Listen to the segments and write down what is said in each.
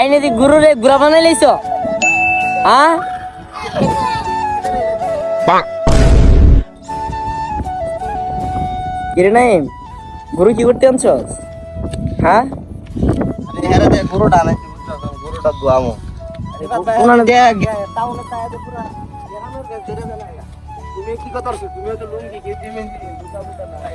সাইনে দি গুরু রে গুড়া বানাই লাইছ? হ্যাঁ কিরে নাই গুরু কি করতে আনছ? হ্যাঁ গরুটা তো, গরুটা তুমি কি কথা তুমি তো লুঙ্গি কি তাই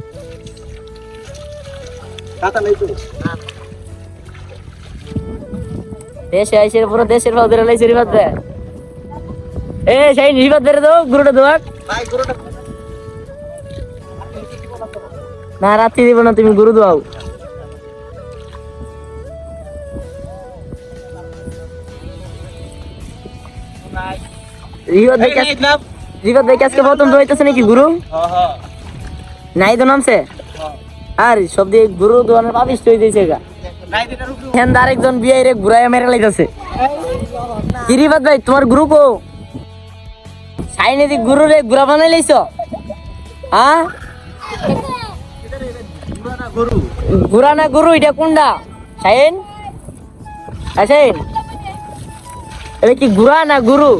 কাটা নাই তো। দেশে পুরো দেশের বাজুরা লাইছে রিবাদ ভাই। এ সেই রিবাদ ধরে দাও গুরুটা দোয়াক ভাই গরুটা না রাত্রি দিব না তুমি গুরু দাও। রিবাদ কাজ- রিবাদ ভাই আজকে প্রথম দোয়াইতেছে নাকি গুরু? হ্যাঁ হ্যাঁ নাই তো নামছে? আর, সব দিয়ে গুরু দোয়ানের পাবিস হয়ে দিয়েছে গা। হ্যাঁ আরেকজন বিয়ে রে ঘুরাই মেরে লাইতেছে। কি রিবাদ ভাই, তোমার গুরু কো? সাইনে দি গুরু রে গুড়া বানাই লাইছ? হ্যাঁ গরু গুড়া না গুরু, এটা কোনটা সাইন আছেন এটা কি গুড়া না গুরু?